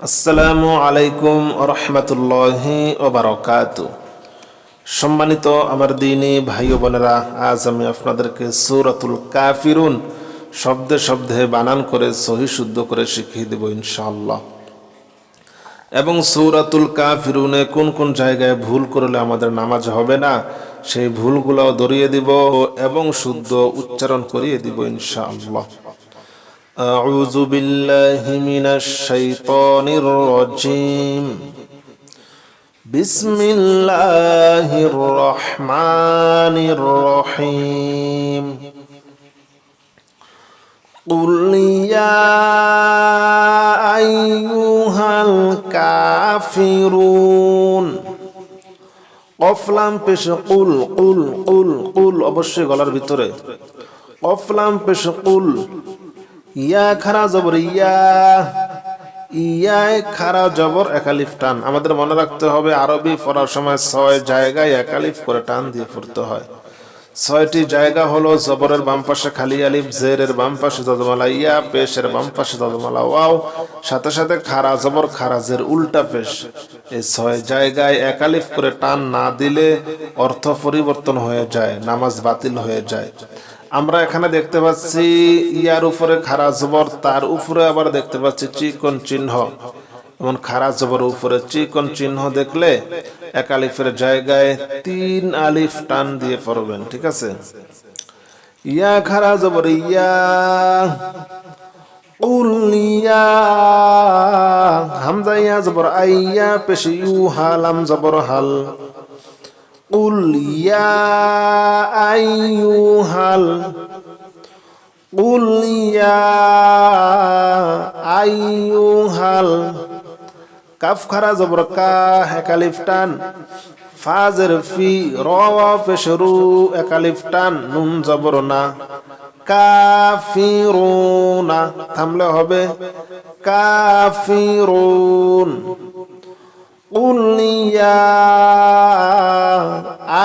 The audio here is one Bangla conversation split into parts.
আসসালামু আলাইকুম রহমতুল্লাহি ওবরকাত সম্মানিত আমার দিনী ভাই বোনেরা, আজ আমি আপনাদেরকে সূরাতুল কাফিরুন শব্দে শব্দে বানান করে, সহি শুদ্ধ করে শিখিয়ে দেব ইনশাআল্লাহ। এবং সূরাতুল কাফিরুনে কোন কোন জায়গায় ভুল করলে আমাদের নামাজ হবে না, সেই ভুলগুলো দরিয়ে দিব এবং শুদ্ধ উচ্চারণ করিয়ে দিব ইনশাআল্লাহ। أعوذ بالله من الشيطان الرجيم بسم الله الرحمن الرحيم قل يا أيها الكافرون কফলাম পেশ কুল কুল কুল কুল অবশ্যই গলার ভিতরে কফলাম পেশ কুল ইয়া খারা জবর, ইয়া ইয়ায় খারা জবর একালিফ টান। আমাদের মনে রাখতে হবে, আরবি পড়ার সময় ছয় জায়গায় একালিফ করে টান দিয়ে পড়তে হয়। ছয়টি জায়গা হলো জবরের বাম পাশে খালি আলিফ, জেরের বাম পাশে দদমালা ইয়া, পেশের বাম পাশে দদমালা ওয়াও, সাথে সাথে খারা জবর খারাজের উল্টা পেশ। এই ছয় জায়গায় একালিফ করে টান না দিলে অর্থ পরিবর্তন হয়ে যায়, নামাজ বাতিল হয়ে যায়। আমরা এখানে দেখতে পাচ্ছি ইয়ার উপরে খারা জবর, তার উপরে আবার দেখতে পাচ্ছি চিকন চিহ্ন। এমন খারা জবর উপরে চিকন চিহ্ন দেখলে এক আলিফের জায়গায় তিন আলিফ টান দিয়ে পড়বেন, ঠিক আছে? ইয়া খারা জবর, ইয়া উলিয়া হামজা, ইয়া জবর, আইয়া পেশি, ইউ হালাম জবর, হাল। قل يا أيها ال... قل يا أيها ال... كف خرا زبركا هكالفتان فازر في روا فشرو هكالفتان نون زبرنا كافرون تملا هبه كافرون قل يا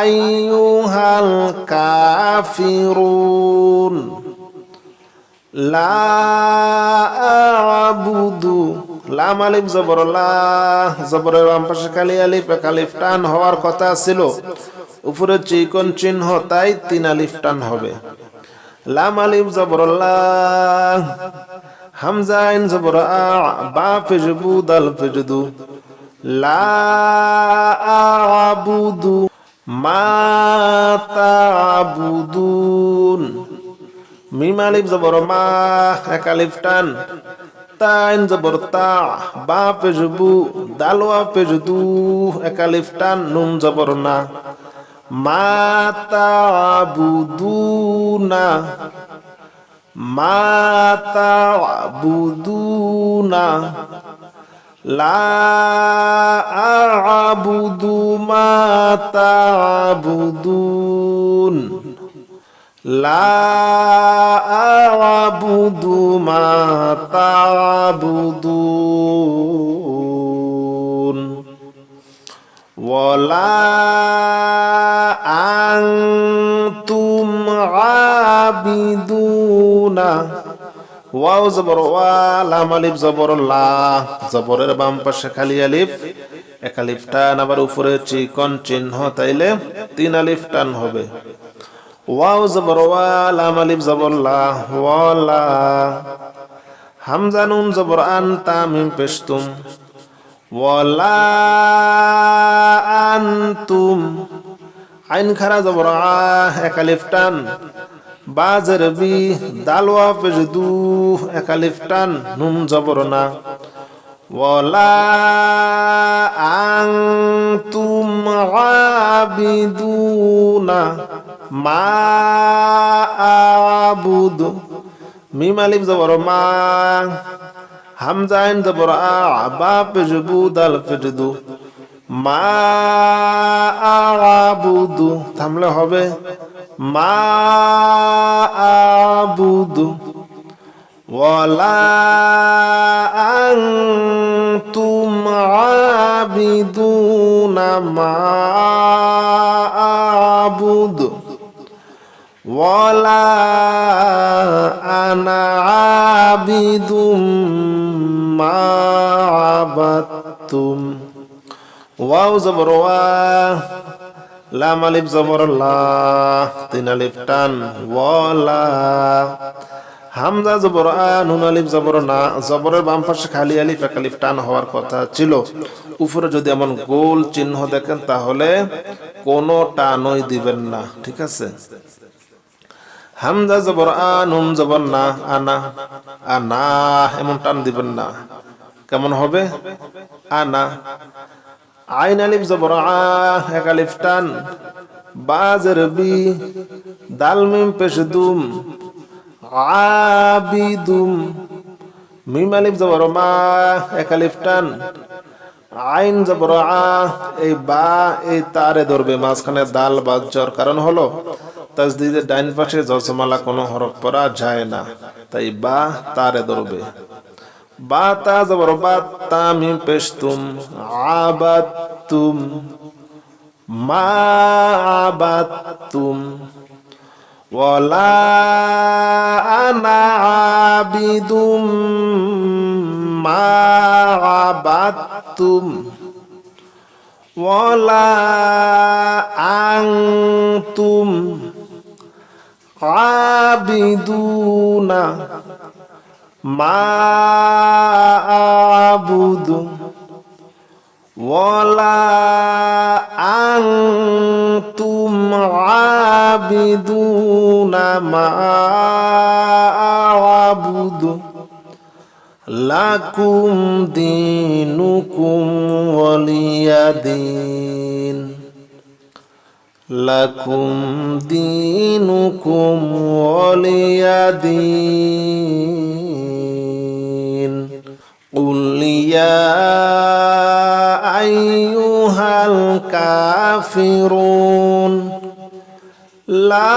আইয়ুহাল কাফিরুন লা আবুদু লাম আলিফ জবর লা জবরের বাম পাশে কালি আলিফ এক আলিফ টান হওয়ার কথা ছিল। উপরে চিকন চিহ্ন, তাই তিন আলিফ টান হবে। লাম আলিফ জবর লা হামজা আইন জবর আ, বা ফিজবু, দাল ফিজদু। লা আবুদু মাতাবুদুন। মিম আলিফ জবর মা, এক আলিফ টান। তাইন জবর তা, বা পেজবু দালোয়া পেজদু এক আলিফ টান, নুন জবর না। মাতাবুদুনা। মাতাবুদুনা। লা আবুদুমা تعبدون لا أعبد ما تعبدون ولا أنتم عابدون ওয়াও জবর ওয়া লাম আলিফ জবর লা জবরের বাম পাশে খালি আলিফ এক আলিফ টান আবার উপরে চিকন চিহ্ন, তাইলে তিন আলিফ টান হবে। ওয়াও জবর ওয়া লাম আলিফ জবর, লা ওয়ালা। হামজা নুন জবর, আন তামিম পেশতুম। ওয়ালা আনতুম। আইন খারা জবর, আ, এক আলিফ টান। বাজের বি, দালওয়া পেজদু একালিফ টান। নুন জবর না। আনতুম আবিদুনা মা আবুদু। মিম আলিফ জবর মা, হামজা আইন জবর আ বা পেজবু দাল পেজদু মা আবুদু, থামলে হবে। মা আবুদু। ওয়ালা মা আবুদু। ওয়ালা আনা আবিদুম মা আবাদতুম। ওয়াও জবর ওয়া, লাম আলিফ জবর লা, তিন আলিফ টান, ওয়ালা হামজা জবর নুন আলিফ জবর না, জবরের বাম পাশে খালি আলিফ, এক আলিফ টান হওয়ার কথা ছিল। উপরে যদি এমন গোল চিহ্ন দেখেন, তাহলে কোনো টানই দিবেন না, ঠিক আছে? হামজা জবর আ, নুন জবর না আনা আনা এমন টান দিবেন না। কেমন হবে? আনা আইন আলিফ জবর আ, এক আলিফ টান। বাজের বি, দাল মিম পেশ দুম আবিদুম। মিম আলিফ জবর মা, এক আলিফ টান। আইন জবর আ, এই বা, এই তারে ধরবে, মাঝখানে দাল বা জ্বর। কারণ হলো, তাজদিদের ডাইন পাশে জসমালা কোনো হরফ পড়া যায় না। তাই বা, তারে ধরবে। বা, তা জবর, বা, তা মিম পেশ তুম আবাতুম মা আবাতুম ولا أنا عابد ما عبدتم ولا أنتم عابدون ما أعبد ولا أنتم عابدون লাকুম দিনুকুম ওয়ালিয়াদিন। লাকুম দিনুকুম ওয়ালিয়াদিন। উলিয়া আইয়ুহাল কাফিরুন। লা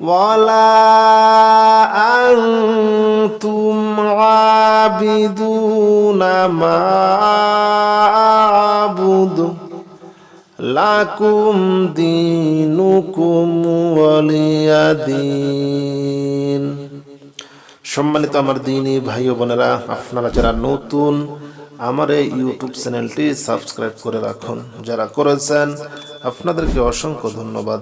ولا أنتم عابدون ما أعبد লাকুম দিনুকুম ওয়ালিয়া দিন সম্মানিত আমার দিনী ভাই ও বোনেরা আপনারা যারা নতুন আমার এই ইউটিউব চ্যানেলটি সাবস্ক্রাইব করে রাখুন যারা করেছেন আপনাদেরকে অসংখ্য ধন্যবাদ